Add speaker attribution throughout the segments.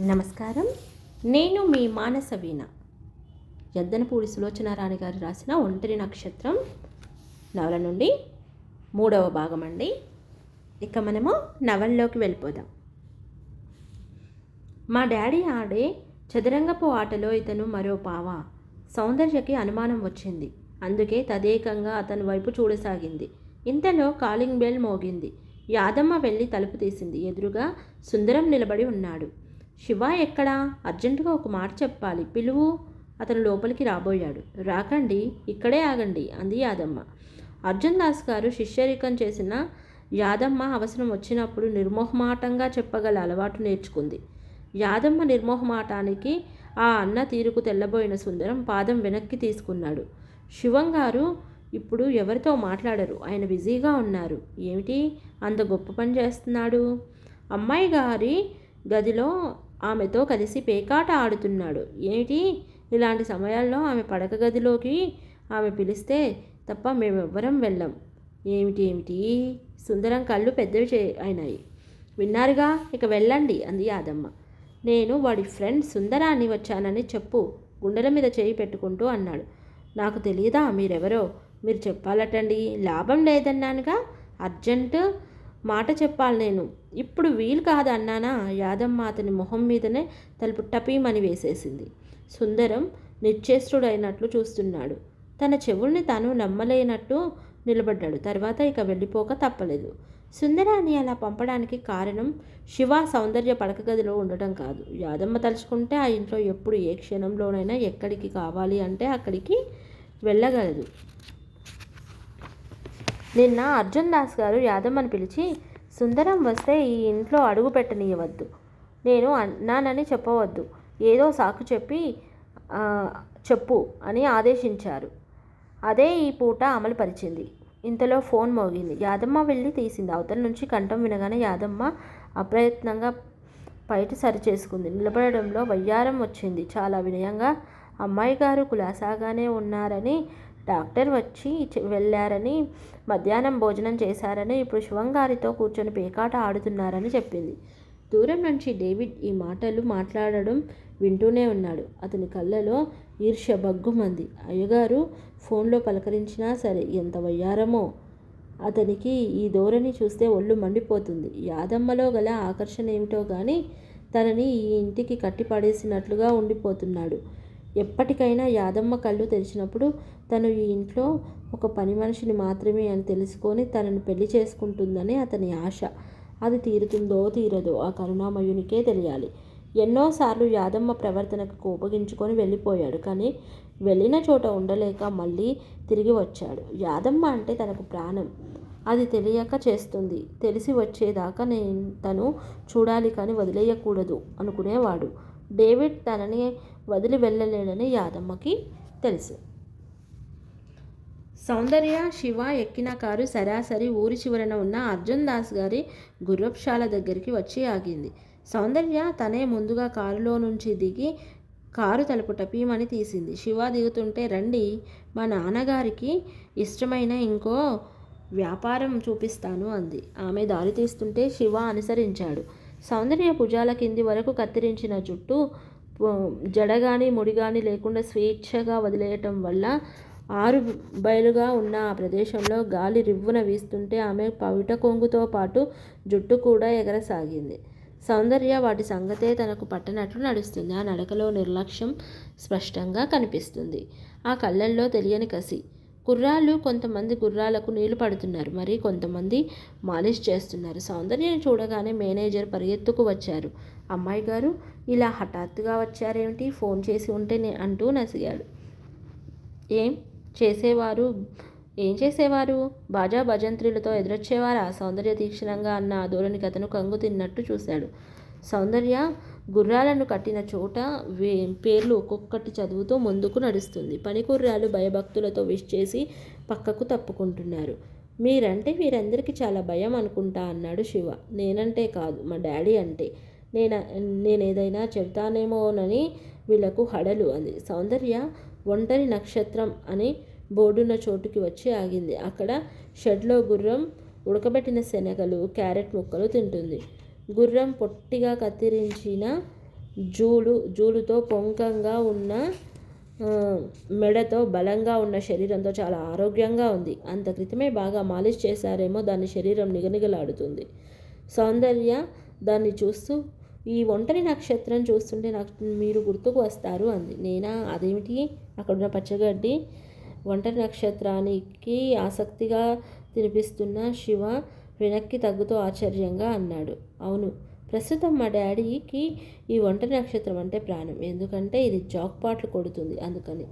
Speaker 1: నమస్కారం. నేను మీ మానస వీణ. యద్దనపూడి సులోచనారాణి గారు రాసిన ఒంటరి నక్షత్రం. నవల నుండి మూడవ భాగం అండి. ఇక మనము నవల్లోకి వెళ్ళిపోదాం. మా డాడీ ఆడే చదరంగపు ఆటలో ఇతను మరో పావ. సౌందర్యకి అనుమానం వచ్చింది. అందుకే తదేకంగా అతని వైపు చూడసాగింది. ఇంతలో కాలింగ్ బెల్ మోగింది. యాదమ్మ వెళ్ళి తలుపు తీసింది. ఎదురుగా సుందరం నిలబడి ఉన్నాడు. శివ ఎక్కడా? అర్జెంటుగా ఒక మాట చెప్పాలి. పిలువు. అతను లోపలికి రాబోయాడు. రాకండి. ఇక్కడే ఆగండి అంది యాదమ్మ. అర్జున్ దాస్ గారు శిష్యరికం చేసిన యాదమ్మ అవసరం వచ్చినప్పుడు నిర్మోహమాటంగా చెప్పగల అలవాటు నేర్చుకుంది. యాదమ్మ నిర్మోహమాటానికి ఆ అన్న తీరుకు తెల్లబోయిన సుందరం పాదం వెనక్కి తీసుకున్నాడు. శివం గారు ఇప్పుడు ఎవరితో మాట్లాడరు? ఆయన బిజీగా ఉన్నారు. ఏమిటి? అంత గొప్ప పని చేస్తున్నాడు? అమ్మాయి గారి గదిలో ఆమెతో కలిసి పేకాట ఆడుతున్నాడు. ఏమిటి? ఇలాంటి సమయాల్లో ఆమె పడక గదిలోకి ఆమె పిలిస్తే తప్ప మేమెవ్వరం వెళ్ళం. ఏమిటి ఏమిటి? సుందరం కళ్ళు పెద్దవి చే అయినాయి. విన్నారుగా? ఇక వెళ్ళండి అంది యాదమ్మ. నేను వాడి ఫ్రెండ్ సుందరాన్ని వచ్చానని చెప్పు గుండెల మీద చేయి పెట్టుకుంటూ అన్నాడు. నాకు తెలియదా మీరెవరో? మీరు చెప్పాలటండి. లాభం లేదన్నానుగా? అర్జెంటు? మాట చెప్పాలి నేను. ఇప్పుడు వీలు కాదు అన్నానా? యాదమ్మ అతని మొహం మీదనే తలుపు టపీమని వేసేసింది. సుందరం నిశ్చేష్టుడైనట్లు చూస్తున్నాడు. తన చెవుల్ని తాను నమ్మలేనట్టు నిలబడ్డాడు. తర్వాత ఇక వెళ్ళిపోక తప్పలేదు. సుందరాన్ని అలా పంపడానికి కారణం శివ సౌందర్య పడక గదిలో ఉండటం కాదు. యాదమ్మ తలుచుకుంటే ఆ ఇంట్లో ఎప్పుడు ఏ క్షణంలోనైనా ఎక్కడికి కావాలి అంటే అక్కడికి వెళ్ళగలదు. నిన్న అర్జున్ దాస్ గారు యాదమ్మని పిలిచి సుందరం వస్తే ఈ ఇంట్లో అడుగు పెట్టనీయవద్దు. నేను అన్నానని చెప్పవద్దు. ఏదో సాకు చెప్పి చెప్పు అని ఆదేశించారు. అదే ఈ పూట అమలు పరిచింది ఇంతలో ఫోన్ మోగింది. యాదమ్మ వెళ్ళి తీసింది. అవతల నుంచి కంఠం వినగానే యాదమ్మ అప్రయత్నంగా బయట సరి చేసుకుంది. నిలబడడంలో వయ్యారం వచ్చింది. చాలా వినయంగా అమ్మాయి గారు కులాసాగానే ఉన్నారని డాక్టర్ వచ్చి వెళ్ళారని మధ్యాహ్నం భోజనం చేశారని ఇప్పుడు శివంగారితో కూర్చొని పేకాట ఆడుతున్నారని చెప్పింది. దూరం నుంచి డేవిడ్ ఈ మాటలు మాట్లాడడం వింటూనే ఉన్నాడు. అతని కళ్ళలో ఈర్ష్య బగ్గుమంది అయ్యగారు ఫోన్లో పలకరించినా సరే ఎంత వయ్యారమో! అతనికి ఈ ధోరణి చూస్తే ఒళ్ళు మండిపోతుంది. యాదమ్మలో గల ఆకర్షణ ఏమిటో కానీ తనని ఈ ఇంటికి కట్టిపడేసినట్లుగా ఉండిపోతున్నాడు. ఎప్పటికైనా యాదమ్మ కళ్ళు తెరిచినప్పుడు తను ఈ ఇంట్లో ఒక పని మనిషిని మాత్రమే అని తెలుసుకొని తనను పెళ్ళి చేసుకుంటుందని అతని ఆశ. అది తీరుతుందో తీరదో ఆ కరుణామయునికే తెలియాలి. ఎన్నోసార్లు యాదమ్మ ప్రవర్తనకు కోపగించుకొని వెళ్ళిపోయాడు. కానీ వెళ్ళిన చోట ఉండలేక మళ్ళీ తిరిగి వచ్చాడు. యాదమ్మ అంటే తనకు ప్రాణం. అది తెలియక చేస్తుంది. తెలిసి వచ్చేదాకా నేను తను చూడాలి కానీ వదిలేయకూడదు అనుకునేవాడు. డేవిడ్ తనని వదిలి వెళ్ళలేడని యాదమ్మకి తెలుసు. సౌందర్య శివ ఎక్కిన కారు సరాసరి ఊరి చివరన ఉన్న అర్జున్ దాస్ గారి గుర్రపుశాల దగ్గరికి వచ్చి ఆగింది. సౌందర్య తనే ముందుగా కారులో నుంచి దిగి కారు తలుపు టపీమని తీసింది. శివ దిగుతుంటే రండి మా నాన్నగారికి ఇష్టమైన ఇంకో వ్యాపారం చూపిస్తాను అంది. ఆమె దారి తీస్తుంటే శివ అనుసరించాడు. సౌందర్య భుజాల కింది వరకు కత్తిరించిన జుట్టు జడగాని కానీ లేకుండా స్వేచ్ఛగా వదిలేయటం వల్ల ఆరు బయలుగా ఉన్న ఆ ప్రదేశంలో గాలి రివ్వున వీస్తుంటే ఆమె పవిట కొంగుతో పాటు జుట్టు కూడా ఎగరసాగింది. సౌందర్య వాటి సంగతే తనకు పట్టనట్లు నడుస్తుంది. ఆ నడకలో నిర్లక్ష్యం స్పష్టంగా కనిపిస్తుంది. ఆ కళ్ళల్లో తెలియని కసి. గుర్రాలు కొంతమంది గుర్రాలకు నీళ్ళు పడుతున్నారు. మరి కొంతమంది మాలిష్ చేస్తున్నారు. సౌందర్యని చూడగానే మేనేజర్ పరిగెత్తుకు వచ్చారు. అమ్మాయి గారు ఇలా హఠాత్తుగా వచ్చారేమిటి? ఫోన్ చేసి ఉంటేనే అంటూ నసిగాడు. ఏం చేసేవారు? ఏం చేసేవారు? బాజా భజంత్రులతో ఎదురొచ్చేవారా? సౌందర్య తీక్షణంగా అన్న ఆ ధోరణికి అతను కంగు తిన్నట్టు చూశాడు. సౌందర్య గుర్రాలను కట్టిన చోట వే పేర్లు ఒక్కొక్కటి చదువుతూ ముందుకు నడుస్తుంది. పనికుర్రాలు భయభక్తులతో విష్ చేసి పక్కకు తప్పుకుంటున్నారు. మీరంటే వీరందరికీ చాలా భయం అనుకుంటా అన్నాడు శివ. నేనంటే కాదు మా డాడీ అంటే. నేను నేనేదైనా చెబుతానేమోనని వీళ్ళకు హడలు అంది. సౌందర్య ఒంటరి నక్షత్రం అని బోర్డున్న చోటుకి వచ్చి ఆగింది. అక్కడ షెడ్లో గుర్రం ఉడకబెట్టిన శనగలు క్యారెట్ ముక్కలు తింటుంది. గుర్రం పొట్టిగా కత్తిరించిన జూలు జూలుతో పొంకంగా ఉన్న మెడతో బలంగా ఉన్న శరీరంతో చాలా ఆరోగ్యంగా ఉంది. అంత క్రితమే బాగా మాలిష్ చేశారేమో దాని శరీరం నిగనిగలాడుతుంది. సౌందర్య దాన్ని చూస్తూ ఈ ఒంటరి నక్షత్రం చూస్తుంటే నాకు మీరు గుర్తుకు వస్తారు అంది. నేనా? అదేమిటి? అక్కడున్న పచ్చగడ్డి ఒంటరి నక్షత్రానికి ఆసక్తిగా తినిపిస్తున్న శివ వెనక్కి తగ్గుతూ ఆశ్చర్యంగా అన్నాడు. అవును ప్రస్తుతం మా డాడీకి ఈ ఒంటరి నక్షత్రం అంటే ప్రాణం. ఎందుకంటే ఇది జాక్పాట్లు కొడుతుంది అందుకని.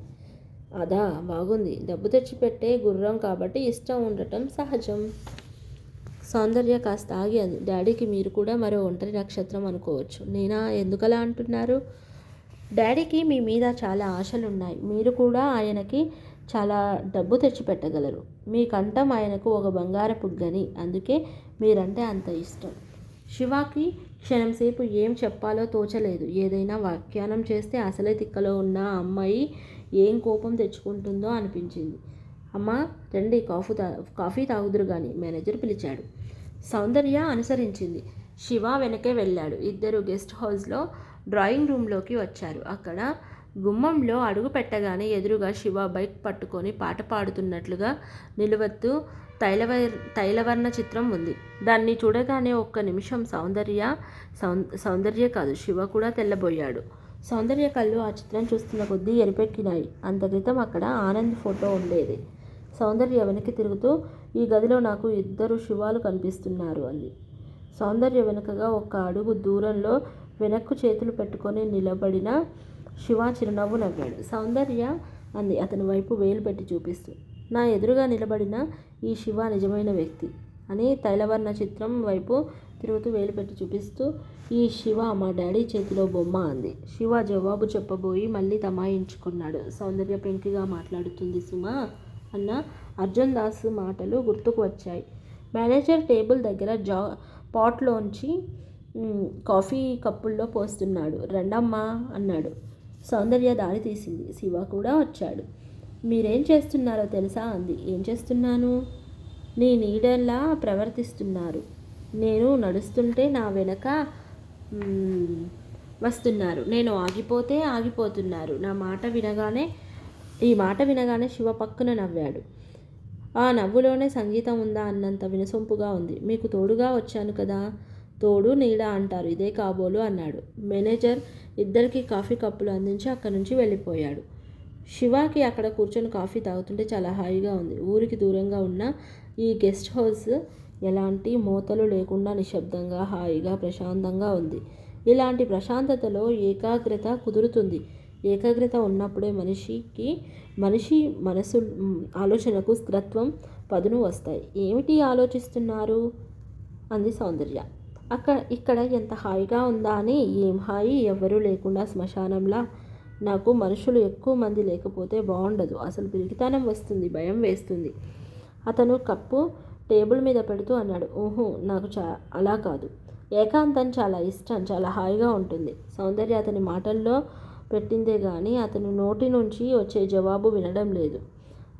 Speaker 1: అదా బాగుంది. డబ్బు తెచ్చిపెట్టే గుర్రం కాబట్టి ఇష్టం ఉండటం సహజం. సౌందర్య కాస్త ఆగి అంది డాడీకి మీరు కూడా మరో ఒంటరి నక్షత్రం అనుకోవచ్చు. నేనా? ఎందుకలా అంటున్నారు? డాడీకి మీ మీద చాలా ఆశలు ఉన్నాయి మీరు కూడా ఆయనకి చాలా డబ్బు తెచ్చిపెట్టగలరు. మీ కంఠం ఆయనకు ఒక బంగారపు గని అందుకే మీరంటే అంత ఇష్టం. శివాకి క్షణం సేపు ఏం చెప్పాలో తోచలేదు. ఏదైనా వ్యాఖ్యానం చేస్తే అసలే తిక్కలో ఉన్న అమ్మాయి ఏం కోపం తెచ్చుకుంటుందో అనిపించింది. అమ్మా రండి కాఫీ తా కాఫీ తాగుదురు కానీ మేనేజర్ పిలిచాడు. సౌందర్య అనుసరించింది. శివ వెనకే వెళ్ళాడు. ఇద్దరు గెస్ట్ హౌస్లో డ్రాయింగ్ రూమ్లోకి వచ్చారు. అక్కడ గుమ్మంలో అడుగు పెట్టగానే ఎదురుగా శివ బైక్ పట్టుకొని పాట పాడుతున్నట్లుగా నిలువత్తు తైలవ తైలవర్ణ చిత్రం ఉంది. దాన్ని చూడగానే ఒక్క నిమిషం సౌందర్య సౌందర్య కాదు శివ కూడా తెల్లబోయాడు. సౌందర్య కళ్ళు ఆ చిత్రం చూస్తున్న కొద్దీ ఎరిపెక్కినాయి. అంత క్రితం అక్కడ ఆనంద్ ఫోటో ఉండేది. సౌందర్య వెనక్కి తిరుగుతూ ఈ గదిలో నాకు ఇద్దరు శివాలు కనిపిస్తున్నారు అంది. సౌందర్య వెనుకగా ఒక అడుగు దూరంలో వెనక్కు చేతులు పెట్టుకొని నిలబడిన శివ చిరునవ్వు నవ్వాడు. సౌందర్య అంది. అతని వైపు వేలు పెట్టి చూపిస్తూ. నా ఎదురుగా నిలబడిన ఈ శివ నిజమైన వ్యక్తి అని తైలవర్ణ చిత్రం వైపు తిరుగుతూ వేలు పెట్టి చూపిస్తూ ఈ శివ మా డాడీ చేతిలో బొమ్మ అంది. శివ జవాబు చెప్పబోయి మళ్ళీ తమాయించుకున్నాడు. సౌందర్య పెంకిగా మాట్లాడుతుంది సుమా అన్న అర్జున్ దాస్ మాటలు గుర్తుకు వచ్చాయి. మేనేజర్ టేబుల్ దగ్గర జా పాట్లోంచి కాఫీ కప్పుల్లో పోస్తున్నాడు. రండమ్మా అన్నాడు. సౌందర్య దారి తీసింది. శివ కూడా వచ్చాడు. మీరేం చేస్తున్నారో తెలుసా? అంది. ఏం చేస్తున్నాను? నీ నీడలా ప్రవర్తిస్తున్నారు. నేను నడుస్తుంటే నా వెనక వస్తున్నారు. నేను ఆగిపోతే ఆగిపోతున్నారు. నా మాట వినగానే ఈ మాట వినగానే శివ పక్కన నవ్వాడు. ఆ నవ్వులోనే సంగీతం ఉందా? అన్నంత వినసొంపుగా ఉంది. మీకు తోడుగా వచ్చాను కదా. తోడు నీడ అంటారు. ఇదే కాబోలు అన్నాడు. మేనేజర్ ఇద్దరికి కాఫీ కప్పులు అందించి అక్కడి నుంచి వెళ్ళిపోయాడు. శివాకి అక్కడ కూర్చొని కాఫీ తాగుతుంటే చాలా హాయిగా ఉంది. ఊరికి దూరంగా ఉన్న ఈ గెస్ట్ హౌస్ ఎలాంటి మూతలు లేకుండా నిశ్శబ్దంగా హాయిగా ప్రశాంతంగా ఉంది. ఇలాంటి ప్రశాంతతలో ఏకాగ్రత కుదురుతుంది. ఏకాగ్రత ఉన్నప్పుడే మనిషికి మనిషి మనసు ఆలోచనకు స్థిరత్వం పదును వస్తాయి. ఏమిటి ఆలోచిస్తున్నారు? అంది సౌందర్య. అక్కడ ఇక్కడ ఎంత హాయిగా ఉందా అని ఏం హాయి ఎవ్వరూ లేకుండా శ్మశానంలా. నాకు మనుషులు ఎక్కువ మంది లేకపోతే బాగుండదు అసలు పిరికితనం వస్తుంది భయం వేస్తుంది. అతను కప్పు టేబుల్ మీద పెడుతూ అన్నాడు. ఊహు నాకు చా అలా కాదు. ఏకాంతం చాలా ఇష్టం చాలా హాయిగా ఉంటుంది. సౌందర్య అతని మాటల్లో పెట్టిందే కానీ అతని నోటి నుంచి వచ్చే జవాబు వినడం లేదు.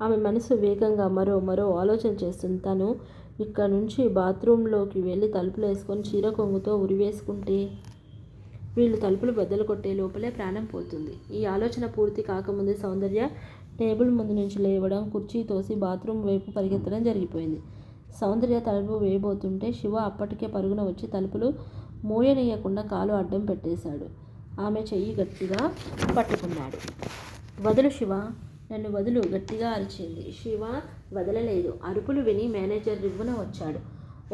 Speaker 1: ఆమె మనసు వేగంగా మరో మరో ఆలోచన చేస్తుంది. తను ఇక్కడ నుంచి బాత్రూంలోకి వెళ్ళి తలుపులు వేసుకొని చీర కొంగుతో ఉరివేసుకుంటే వీళ్ళు తలుపులు బద్దలు కొట్టే లోపలే ప్రాణం పోతుంది. ఈ ఆలోచన పూర్తి కాకముందే సౌందర్య టేబుల్ ముందు నుంచి లేవడం కుర్చీ తోసి బాత్రూమ్ వైపు పరిగెత్తడం జరిగిపోయింది. సౌందర్య తలుపు వేయబోతుంటే శివ అప్పటికే పరుగున వచ్చి తలుపులు మూయనీయకుండా కాలు అడ్డం పెట్టేశాడు. ఆమె చెయ్యి గట్టిగా పట్టుకున్నాడు. వదులు శివ! నన్ను వదులు గట్టిగా అరిచింది. శివ వదలలేదు. అరుపులు విని మేనేజర్ రివ్వున వచ్చాడు.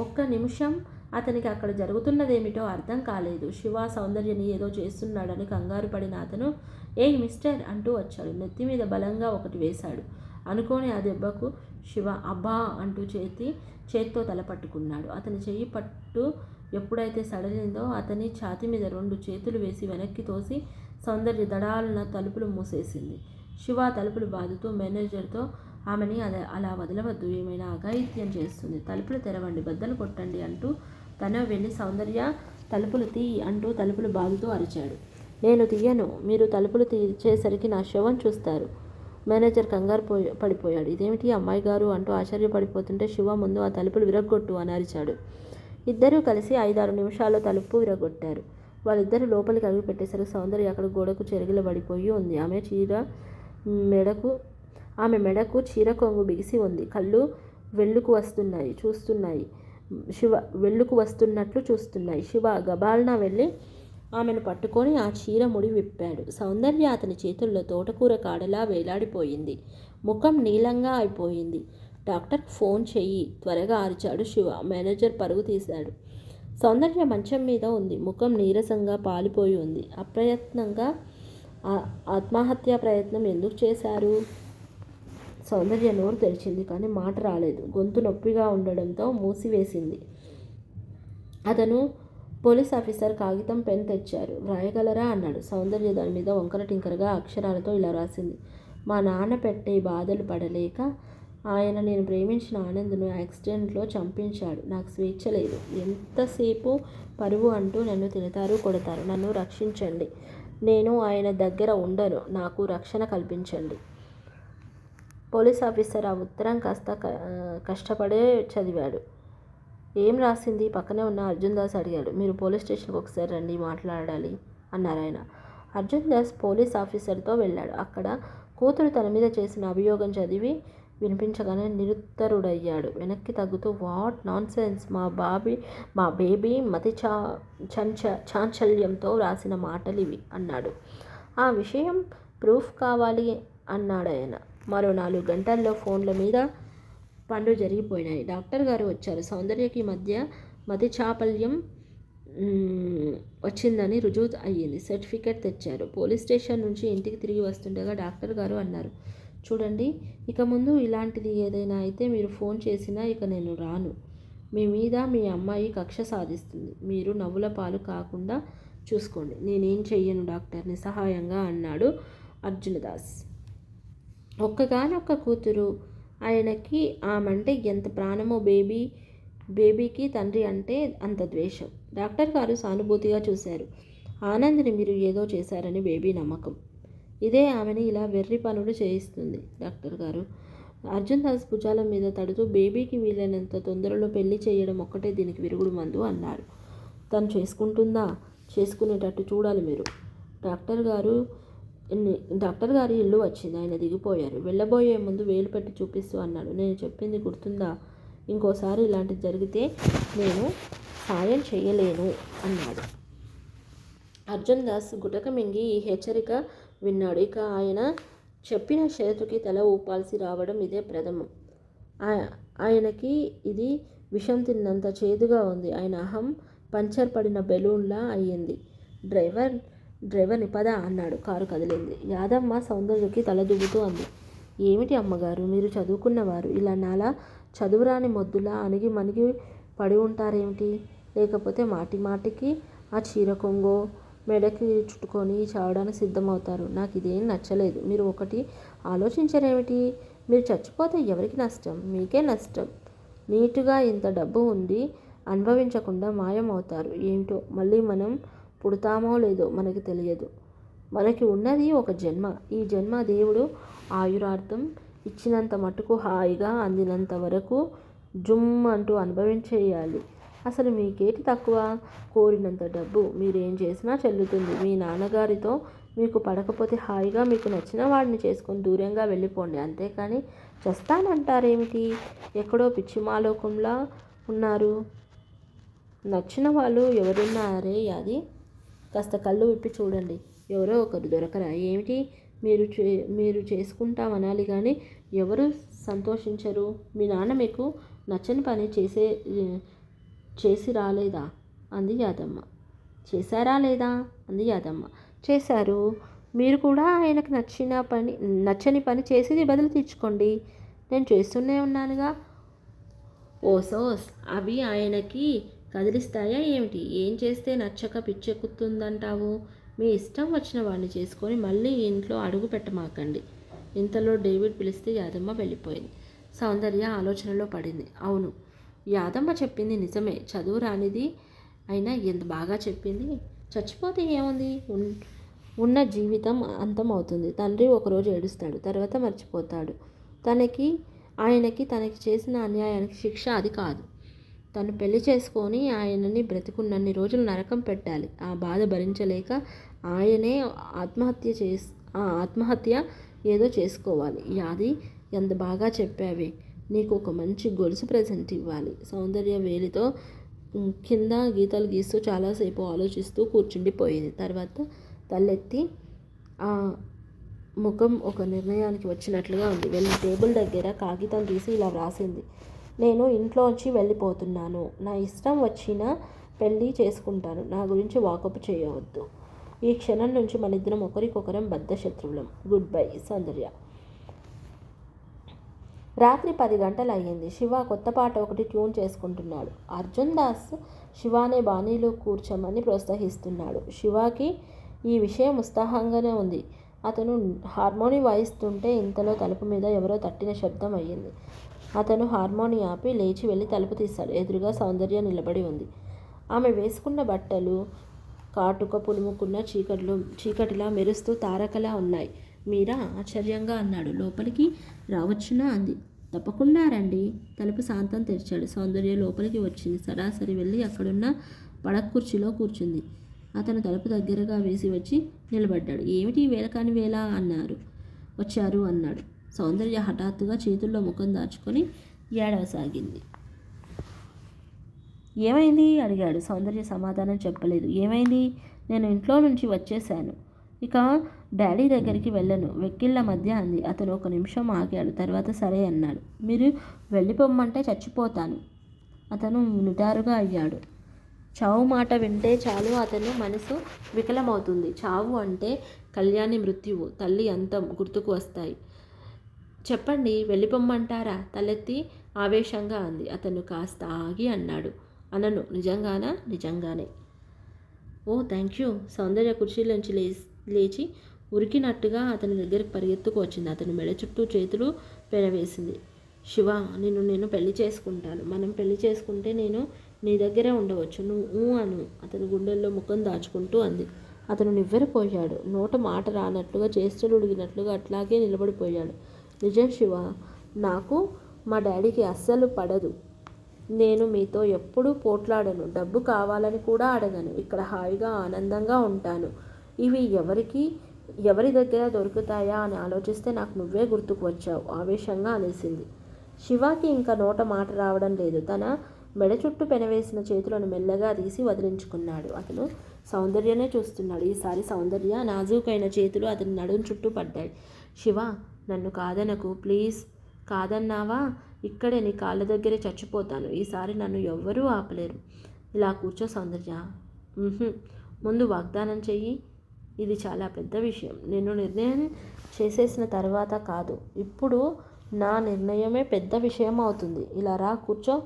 Speaker 1: ఒక్క నిమిషం అతనికి అక్కడ జరుగుతున్నదేమిటో అర్థం కాలేదు. శివ సౌందర్యని ఏదో చేస్తున్నాడని కంగారు పడిన అతను ఏయ్ మిస్టర్ అంటూ వచ్చాడు. నెత్తి మీద బలంగా ఒకటి వేశాడు. అనుకోని ఆ దెబ్బకు శివ అబ్బా అంటూ చేతి చేత్తో తల పట్టుకున్నాడు. అతని చెయ్యి పట్టు ఎప్పుడైతే సడలిందో అతని ఛాతి మీద రెండు చేతులు వేసి వెనక్కి తోసి సౌందర్య దడాలన తలుపులు మూసేసింది. శివ తలుపులు బాదుతూ మేనేజర్తో ఆమెని అలా అలా వదలవద్దు ఏమైనా అఘాయిత్యం చేస్తుంది. తలుపులు తెరవండి బద్దలు కొట్టండి అంటూ తను వెళ్ళి సౌందర్య తలుపులు తీయి అంటూ తలుపులు బాదుతూ అరిచాడు. నేను తీయను మీరు తలుపులు తీర్చేసరికి నా శవం చూస్తారు. మేనేజర్ కంగారు పోయి పడిపోయాడు. ఇదేమిటి అమ్మాయి గారు అంటూ ఆశ్చర్యపడిపోతుంటే శివ ముందు ఆ తలుపులు విరగొట్టు అని అరిచాడు. ఇద్దరూ కలిసి ఐదారు నిమిషాల్లో తలుపు విరగొట్టారు వాళ్ళిద్దరూ లోపలికి అడుగు పెట్టేసరికి సౌందర్య అక్కడ గోడకు చెరుగుల పడిపోయి ఉంది. ఆమె చీర మెడకు ఆమె మెడకు చీర కొంగు బిగిసి ఉంది. కళ్ళు వెళ్ళుకు వస్తున్నాయి చూస్తున్నాయి. శివ వెళ్ళుకు వస్తున్నట్లు చూస్తున్నాయి. శివ గబాల్నా వెళ్ళి ఆమెను పట్టుకొని ఆ చీర ముడి విప్పాడు. సౌందర్య అతని చేతుల్లో తోటకూర కాడలా వేలాడిపోయింది. ముఖం నీలంగా అయిపోయింది. డాక్టర్ ఫోన్ చెయ్యి. త్వరగా అరిచాడు శివ. మేనేజర్ పరుగు తీశాడు. సౌందర్య మంచం మీద ఉంది. ముఖం నీరసంగా పాలిపోయి ఉంది. అప్రయత్నంగా ఆత్మహత్యా ప్రయత్నం ఎందుకు చేశారు? సౌందర్య నోరు తెరిచింది కానీ మాట రాలేదు. గొంతు నొప్పిగా ఉండడంతో మూసివేసింది. అతను పోలీస్ ఆఫీసర్ కాగితం పెన్ తెచ్చారు. వ్రాయగలరా అన్నాడు. సౌందర్య దాని మీద వంకర టింకరగా అక్షరాలతో ఇలా రాసింది. మా నాన్న పెట్టే బాధలు పడలేక ఆయన నేను ప్రేమించిన ఆనంద్ను యాక్సిడెంట్లో చంపించాడు. నాకు స్వేచ్ఛ లేదు. ఎంతసేపు పరువు అంటూ నన్ను తిడతారు కొడతారు. నన్ను రక్షించండి. నేను ఆయన దగ్గర ఉండను. నాకు రక్షణ కల్పించండి. పోలీస్ ఆఫీసర్ ఆ ఉత్తరం కాస్త క- కష్టపడే చదివాడు. ఏం రాసింది? పక్కనే ఉన్న అర్జున్ దాస్ అడిగాడు. మీరు పోలీస్ స్టేషన్కి ఒకసారి రండి మాట్లాడాలి అన్నారు ఆయన. అర్జున్ దాస్ పోలీస్ ఆఫీసర్తో వెళ్ళాడు. అక్కడ కూతురు తన మీద చేసిన అభియోగం చదివి వినిపించగానే నిరుత్తరుడయ్యాడు. వెనక్కి తగ్గుతూ వాట్ నాన్ సెన్స్ మా బాబీ మా బేబీ మతి చా చంచ చాంచల్యంతో రాసిన మాటలు ఇవి అన్నాడు. ఆ విషయం ప్రూఫ్ కావాలి అన్నాడు ఆయన మరో నాలుగు గంటల్లో ఫోన్ల మీద పనులు జరిగిపోయినాయి. డాక్టర్ గారు వచ్చారు. సౌందర్యకి మధ్య మతి చాపల్యం వచ్చిందని రుజువు అయ్యింది. సర్టిఫికేట్ తెచ్చారు. పోలీస్ స్టేషన్ నుంచి ఇంటికి తిరిగి వస్తుండగా డాక్టర్ గారు అన్నారు చూడండి ఇక ముందు ఇలాంటిది ఏదైనా అయితే మీరు ఫోన్ చేసినా ఇక నేను రాను. మీ మీద మీ అమ్మాయి కక్ష సాధిస్తుంది. మీరు నవ్వుల పాలు కాకుండా చూసుకోండి. నేనేం చెయ్యను డాక్టర్ నిస్సహాయంగా అన్నాడు అర్జునదాస్. ఒక్కగానొక్క కూతురు ఆయనకి ఆమంటే ఎంత ప్రాణమో బేబీ బేబీకి తండ్రి అంటే అంత ద్వేషం. డాక్టర్ గారు సానుభూతిగా చూశారు. ఆనంద్ని మీరు ఏదో చేశారని బేబీ నమ్మకం. ఇదే ఆమెని ఇలా వెర్రి పనులు చేయిస్తుంది డాక్టర్ గారు. అర్జున్ దాస్ భుజాల మీద తడుతూ బేబీకి వీలైనంత తొందరలో పెళ్ళి చేయడం ఒక్కటే దీనికి విరుగుడు మందు అన్నారు. తను చేసుకుంటుందా? చేసుకునేటట్టు చూడాలి మీరు. డాక్టర్ గారు డాక్టర్ గారి ఇల్లు వచ్చింది ఆయన దిగిపోయారు. వెళ్ళబోయే ముందు వేలు పెట్టి చూపిస్తూ అన్నాడు. నేను చెప్పింది గుర్తుందా? ఇంకోసారి ఇలాంటిది జరిగితే నేను సాయం చేయలేను అన్నాడు. అర్జున్ దాస్ గుటక మింగి ఈ హెచ్చరిక విన్నాడు. ఇక ఆయన చెప్పిన షరతుకి తల ఊపాల్సి రావడం ఇదే ప్రథమం. ఆయనకి ఇది విషం తిన్నంత చేదుగా ఉంది. ఆయన అహం పంచర్ పడిన బెలూన్లా అయ్యింది. డ్రైవర్ డ్రైవర్ని పద అన్నాడు. కారు కదిలింది. యాదమ్మ సౌందర్యకి తల దువ్వుతూ అంది. ఏమిటి అమ్మగారు? మీరు చదువుకున్నవారు. ఇలా నాలా చదువురాని మొద్దులా అణిగి మణిగి పడి ఉంటారేమిటి? లేకపోతే మాటి మాటికి ఆ చీర కొంగో మెడకి చుట్టుకొని చావడానికి సిద్ధమవుతారు. నాకు ఇదేం నచ్చలేదు. మీరు ఒకటి ఆలోచించరేమిటి? మీరు చచ్చిపోతే ఎవరికి నష్టం? మీకే నష్టం. నీటుగా ఇంత డబ్బు ఉండి అనుభవించకుండా మాయమవుతారు. ఏమిటో మళ్ళీ మనం పుడతామో లేదో మనకి తెలియదు. మనకి ఉన్నది ఒక జన్మ. ఈ జన్మ దేవుడు ఆయురార్థం ఇచ్చినంత మటుకు హాయిగా అందినంత వరకు జుమ్ అంటూ అనుభవించేయాలి. అసలు మీకేటి తక్కువ కోరినంత డబ్బు మీరేం చేసినా చెల్లుతుంది. మీ నాన్నగారితో మీకు పడకపోతే హాయిగా మీకు నచ్చిన వాడిని చేసుకొని దూరంగా వెళ్ళిపోండి. అంతేకాని చస్తానంటారేమిటి? ఎక్కడో పిచ్చిమాలోకంలా ఉన్నారు. నచ్చిన వాళ్ళు ఎవరున్నారే అది? కాస్త కళ్ళు విప్పి చూడండి. ఎవరో ఒకరు దొరకరా? ఏమిటి? మీరు చే మీరు చేసుకుంటామనాలి కానీ ఎవరు సంతోషించరు? మీ నాన్న మీకు నచ్చని పని చేసే చేసి రాలేదా? అంది యాదమ్మ. చేశారా లేదా? అంది యాదమ్మ. చేశారు. మీరు కూడా ఆయనకు నచ్చిన పని నచ్చని పని చేసేది బదులు తీర్చుకోండి. నేను చేస్తూనే ఉన్నానుగా. ఓసోస్ అవి ఆయనకి కదిలిస్తాయా ఏమిటి? ఏం చేస్తే నచ్చక పిచ్చెక్కుతుందంటావు? మీ ఇష్టం వచ్చిన వాడిని చేసుకొని మళ్ళీ ఇంట్లో అడుగు పెట్టమాకండి. ఇంతలో డేవిడ్ పిలిస్తే యాదమ్మ వెళ్ళిపోయింది. సౌందర్య ఆలోచనలో పడింది. అవును యాదమ్మ చెప్పింది నిజమే. చదువు రానిది అయినా ఎంత బాగా చెప్పింది? చచ్చిపోతే ఏముంది? ఉన్- ఉన్న జీవితం అంతం అవుతుంది తండ్రి ఒకరోజు ఏడుస్తాడు తర్వాత మర్చిపోతాడు. తనకి ఆయనకి తనకి చేసిన అన్యాయానికి శిక్ష అది కాదు. తను పెళ్ళి చేసుకొని ఆయనని బ్రతికున్నన్ని రోజులు నరకం పెట్టాలి. ఆ బాధ భరించలేక ఆయనే ఆత్మహత్య చేసి ఆ ఆత్మహత్య ఏదో చేసుకోవాలి. అది ఎంత బాగా చెప్పావే. నీకు ఒక మంచి గొలుసు ప్రజెంట్ ఇవ్వాలి. సౌందర్య వేలితో కింద గీతలు గీస్తూ చాలాసేపు ఆలోచిస్తూ కూర్చుండిపోయింది. తర్వాత తలెత్తి ఆ ముఖం ఒక నిర్ణయానికి వచ్చినట్లుగా ఉంది. వెళ్ళి టేబుల్ దగ్గర కాగితం తీసి ఇలా వ్రాసింది. నేను ఇంట్లోంచి వెళ్ళిపోతున్నాను. నా ఇష్టం వచ్చిన పెళ్ళి చేసుకుంటాను. నా గురించి వాకప్ చేయవద్దు. ఈ క్షణం నుంచి మనిద్దరం ఒకరికొకరం బద్ధ శత్రువులం గుడ్ బై సౌందర్య. రాత్రి పది గంటలు అయ్యింది శివ కొత్త పాట ఒకటి ట్యూన్ చేసుకుంటున్నాడు. అర్జున్ దాస్ శివానే బాణీలో కూర్చోమని ప్రోత్సహిస్తున్నాడు. శివాకి ఈ విషయం ఉత్సాహంగానే ఉంది. అతను హార్మోని వాయిస్తుంటే ఇంతలో తలుపు మీద ఎవరో తట్టిన శబ్దం అయ్యింది. అతను హార్మోని ఆపి లేచి వెళ్ళి తలుపు తీశాడు. ఎదురుగా సౌందర్య నిలబడి ఉంది. ఆమె వేసుకున్న బట్టలు కాటుక పులుముకున్న చీకటిలో చీకటిలా మెరుస్తూ తారకలా ఉన్నాయి. మీరా ఆశ్చర్యంగా అన్నాడు. లోపలికి రావచ్చునా అంది. తప్పకుండా రండి. తలుపు శాంతం తెరిచాడు. సౌందర్య లోపలికి వచ్చింది. సరాసరి వెళ్ళి అక్కడున్న పడక కుర్చీలో కూర్చుంది. అతను తలుపు దగ్గరగా వేసి వచ్చి నిలబడ్డాడు. ఏమిటి వేల కాని వేళ అన్నారు. వచ్చారు అన్నాడు. సౌందర్య హఠాత్తుగా చేతుల్లో ముఖం దాచుకొని ఏడవసాగింది. ఏమైంది? అడిగాడు. సౌందర్య సమాధానం చెప్పలేదు. ఏమైంది? నేను ఇంట్లో నుంచి వచ్చేశాను. ఇక డాడీ దగ్గరికి వెళ్ళను. వెక్కిళ్ళ మధ్య అంది. అతను ఒక నిమిషం ఆగాడు. తర్వాత సరే అన్నాడు. మీరు వెళ్ళిపోమ్మంటే చచ్చిపోతాను. అతను నిటారుగా అయ్యాడు. చావు మాట వింటే చాలు. అతను మనసు వికలమవుతుంది. చావు అంటే కళ్యాణి మృత్యువు. తల్లి అంతం గుర్తుకు వస్తాయి. చెప్పండి వెళ్ళిపోమ్మంటారా? తలెత్తి ఆవేశంగా అంది. అతను కాస్త ఆగి అన్నాడు. అనను. నిజంగానా? నిజంగానే. ఓ థ్యాంక్ యూ సౌందర్య కుర్చీలోంచి లేచి లేచి ఉరికినట్టుగా అతని దగ్గరికి పరిగెత్తుకు వచ్చింది. అతని మెడ చుట్టూ చేతులు పెనవేసింది శివ నిన్ను నేను పెళ్ళి చేసుకుంటాను. మనం పెళ్ళి చేసుకుంటే నేను నీ దగ్గరే ఉండవచ్చు. నువ్వు ఊ అను. అతని గుండెల్లో ముఖం దాచుకుంటూ అంది. అతను నివ్వెరపోయాడు. నోట మాట రానట్లుగా చేష్టలు ఉడిగినట్లుగా అట్లాగే నిలబడిపోయాడు. నిజం శివ నాకు మా డాడీకి అస్సలు పడదు. నేను మీతో ఎప్పుడూ పోట్లాడను. డబ్బు కావాలని కూడా అడగను. ఇక్కడ హాయిగా ఆనందంగా ఉంటాను. ఇవి ఎవరికి ఎవరి దగ్గర దొరుకుతాయా అని ఆలోచిస్తే నాకు నువ్వే గుర్తుకు వచ్చావు ఆవేశంగా అనేసింది. శివాకి ఇంకా నోట మాట రావడం లేదు. తన మెడ చుట్టూ పెనవేసిన చేతులను మెల్లగా తీసి వదిలించుకున్నాడు. అతను సౌందర్యనే చూస్తున్నాడు. ఈసారి సౌందర్య నాజూకైన చేతులు అతని నడుం చుట్టూ పడ్డాయి. శివ నన్ను కాదనకు ప్లీజ్. కాదన్నావా? ఇక్కడే నీ కాళ్ళ దగ్గరే చచ్చిపోతాను. ఈసారి నన్ను ఎవ్వరూ ఆపలేరు. ఇలా కూర్చో సౌందర్య. ముందు వాగ్దానం చెయ్యి. ఇది చాలా పెద్ద విషయం. నేను నిర్ణయం చేసేసిన తర్వాత కాదు. ఇప్పుడు నా నిర్ణయమే పెద్ద విషయం అవుతుంది. ఇలా రా కూర్చో.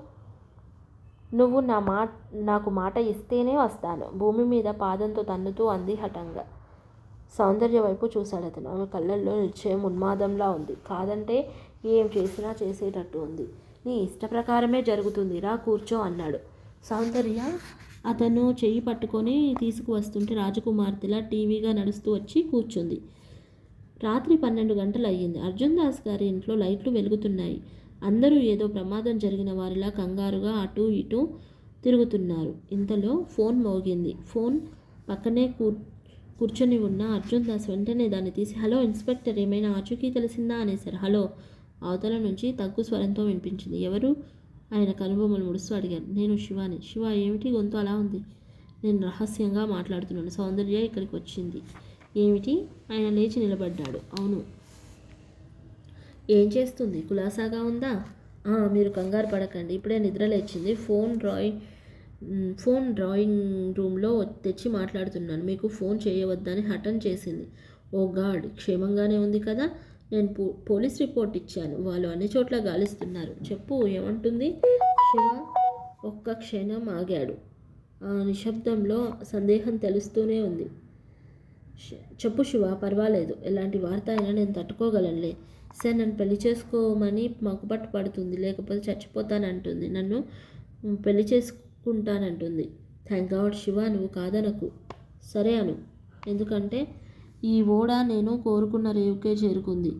Speaker 1: నువ్వు నా మా నాకు మాట ఇస్తేనే వస్తాను. భూమి మీద పాదంతో తన్నుతూ అంది హఠంగా. సౌందర్య వైపు చూశాడు అతను. ఆమె కళ్ళల్లో నిశ్చయం ఉన్మాదంలా ఉంది. కాదంటే ఏం చేసినా చేసేటట్టు ఉంది. నీ ఇష్ట ప్రకారమే జరుగుతుంది. రా కూర్చో అన్నాడు. సౌందర్య అతను చెయ్యి పట్టుకొని తీసుకువస్తుంటే రాజకుమార్తెలా టీవీగా నడుస్తూ వచ్చి కూర్చుంది. రాత్రి పన్నెండు గంటలు అయ్యింది అర్జున్ దాస్ గారి ఇంట్లో లైట్లు వెలుగుతున్నాయి. అందరూ ఏదో ప్రమాదం జరిగిన వారిలా కంగారుగా అటు ఇటు తిరుగుతున్నారు. ఇంతలో ఫోన్ మోగింది. ఫోన్ పక్కనే కూర్ కూర్చొని ఉన్న అర్జున్ దాస్ వెంటనే దాన్ని తీసి హలో ఇన్స్పెక్టర్ ఏమైనా ఆచూకీ తెలిసిందా? అనేసారు హలో. అవతల నుంచి తగ్గు స్వరంతో వినిపించింది. ఎవరు? ఆయన కనుబొమ్మలు ముడుస్తూ అడిగాను. నేను శివాని. శివ ఏమిటి? గొంతు అలా ఉంది. నేను రహస్యంగా మాట్లాడుతున్నాను. సౌందర్య ఇక్కడికి వచ్చింది. ఏమిటి? ఆయన లేచి నిలబడ్డాడు. అవును. ఏం చేస్తుంది? కులాసాగా ఉందా? "ఆ, మీరు కంగారు పడకండి. ఇప్పుడే నిద్ర లేచింది. ఫోన్ డ్రాయింగ్ ఫోన్ డ్రాయింగ్ రూమ్లో తెచ్చి మాట్లాడుతున్నాను. మీకు ఫోన్ చేయవద్దని హఠం చేసింది. ఓ గాడ్ క్షేమంగానే ఉంది కదా? నేను పో పోలీస్ రిపోర్ట్ ఇచ్చాను. వాళ్ళు అన్ని చోట్ల గాలిస్తున్నారు. చెప్పు ఏమంటుంది? శివ ఒక్క క్షణం ఆగాడు. ఆ నిశ్శబ్దంలో సందేహం తెలుస్తూనే ఉంది. చెప్పు శివ పర్వాలేదు. ఎలాంటి వార్త అయినా నేను తట్టుకోగలనులే. సార్ నన్ను పెళ్ళి చేసుకోమని మగ్గుపట్టు పడుతుంది. లేకపోతే చచ్చిపోతానంటుంది. నన్ను పెళ్ళి చేసుకుంటానంటుంది. థ్యాంక్ గాడ్ శివ నువ్వు కాదనకు. సరే అను. ఎందుకంటే ఈ ఓడ నేను కోరుకున్న రేవుకే చేరుకుంది.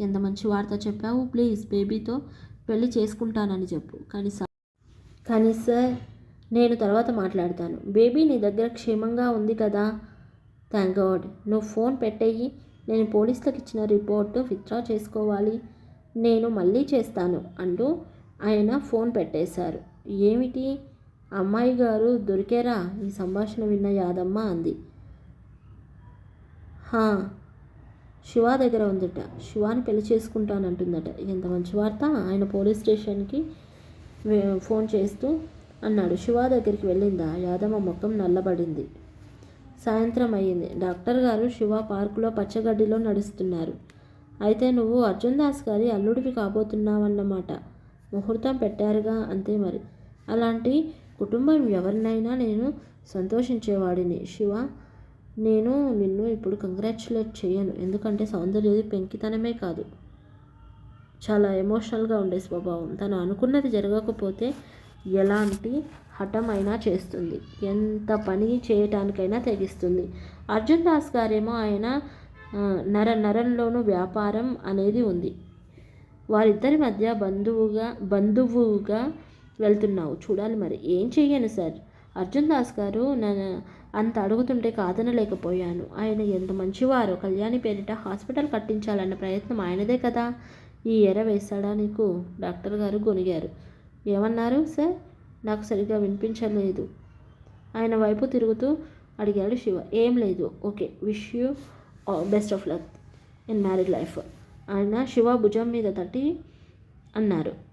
Speaker 1: ఎంత మంచి వార్త చెప్పావు? ప్లీజ్ బేబీతో పెళ్ళి చేసుకుంటానని చెప్పు. కానీ సార్ కానీ సార్ నేను తర్వాత మాట్లాడతాను. బేబీ నీ దగ్గర క్షేమంగా ఉంది కదా? Thank God. నువ్వు ఫోన్ పెట్టేయి. నేను పోలీసులకు ఇచ్చిన రిపోర్ట్ విత్డ్రా చేసుకోవాలి. నేను మళ్ళీ చేస్తాను అంటూ ఆయన ఫోన్ పెట్టేశారు. ఏమిటి? అమ్మాయి గారు దొరికారా? ఈ సంభాషణ విన్న యాదమ్మ అంది. శివ దగ్గర ఉందట. శివాని పెళ్ళి చేసుకుంటానంటుందట. ఎంత మంచి వార్త? ఆయన పోలీస్ స్టేషన్కి ఫోన్ చేస్తూ అన్నాడు. శివ దగ్గరికి వెళ్ళిందా? యాదమ్మ ముఖం నల్లబడింది. సాయంత్రం అయ్యింది. డాక్టర్ గారు శివ పార్కులో పచ్చగడ్డిలో నడుస్తున్నారు. అయితే నువ్వు అర్జున్ దాస్ గారి అల్లుడివి కాబోతున్నావన్నమాట. ముహూర్తం పెట్టారుగా అంతే మరి. అలాంటి కుటుంబం ఎవరినైనా నేను సంతోషించేవాడిని. శివ నేను నిన్ను ఇప్పుడు కంగ్రాచులేట్ చేయను ఎందుకంటే సౌందర్యది పెంకితనమే కాదు. చాలా ఎమోషనల్గా ఉండే స్వభావం. తను అనుకున్నది జరగకపోతే ఎలాంటి హఠమైనా చేస్తుంది. ఎంత పని చేయటానికైనా తెగిస్తుంది. అర్జున్ దాస్ గారేమో ఆయన నర నరంలోనూ వ్యాపారం అనేది ఉంది. వారిద్దరి మధ్య బంధువుగా బంధువుగా వెళ్తున్నావు. చూడాలి మరి. ఏం చెయ్యను సార్? అర్జున్ దాస్ గారు నా అంత అడుగుతుంటే కాదనలేకపోయాను ఆయన ఎంత మంచివారో కళ్యాణి పేరిట హాస్పిటల్ కట్టించాలన్న ప్రయత్నం ఆయనదే కదా? ఈ ఎర వేస్తాడా నీకు? డాక్టర్ గారు గొనిగారు ఏమన్నారు సార్? నాకు సరిగ్గా వినిపించలేదు. ఆయన వైపు తిరుగుతూ అడిగాడు శివ. ఏం లేదు. Okay. Wish you best of luck in married life. ఆయన శివ భుజం మీద తట్టి అన్నారు.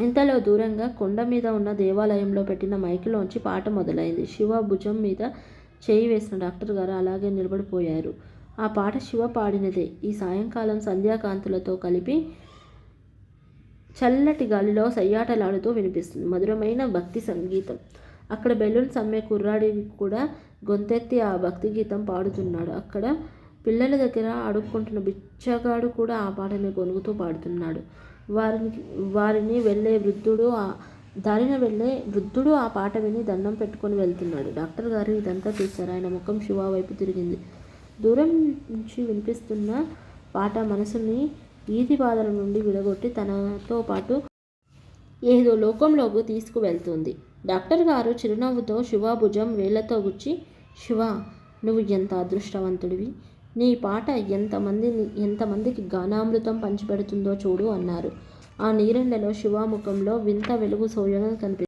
Speaker 1: ఇంతలో దూరంగా కొండ మీద ఉన్న దేవాలయంలో పెట్టిన మైకులోంచి పాట మొదలైంది. శివ భుజం మీద చేయి వేసిన డాక్టర్ గారు అలాగే నిలబడిపోయారు. ఆ పాట శివ పాడినదే. ఈ సాయంకాలం సంధ్యాకాంతులతో కలిపి చల్లటి గాలిలో సయ్యాటలాడుతూ వినిపిస్తుంది. మధురమైన భక్తి సంగీతం. అక్కడ బెలూన్ సమ్మె కుర్రాడి కూడా గొంతెత్తి ఆ భక్తి గీతం పాడుతున్నాడు. అక్కడ పిల్లల దగ్గర అడుక్కుంటున్న బిచ్చగాడు కూడా ఆ పాటని గొనుగుతూ పాడుతున్నాడు. వారిని వారిని వెళ్ళే వృద్ధుడు ఆ దారిన వెళ్ళే వృద్ధుడు ఆ పాట విని దండం పెట్టుకొని వెళ్తున్నాడు. డాక్టర్ గారు ఇదంతా చూశారు. ఆయన ముఖం శివ వైపు తిరిగింది. దూరం నుంచి వినిపిస్తున్న పాట మనసుని ఈది బాధల నుండి విడగొట్టి తనతో పాటు ఏదో లోకంలోకి తీసుకువెళ్తుంది. డాక్టర్ గారు చిరునవ్వుతో శివ భుజం వేళ్ళతో గుచ్చి శివ నువ్వు ఎంత అదృష్టవంతుడివి? నీ పాట ఎంతమందిని ఎంతమందికి గానామృతం పంచిపెడుతుందో చూడు అన్నారు. ఆ నీరెండలో శివాముఖంలో వింత వెలుగు సోయగా కనిపి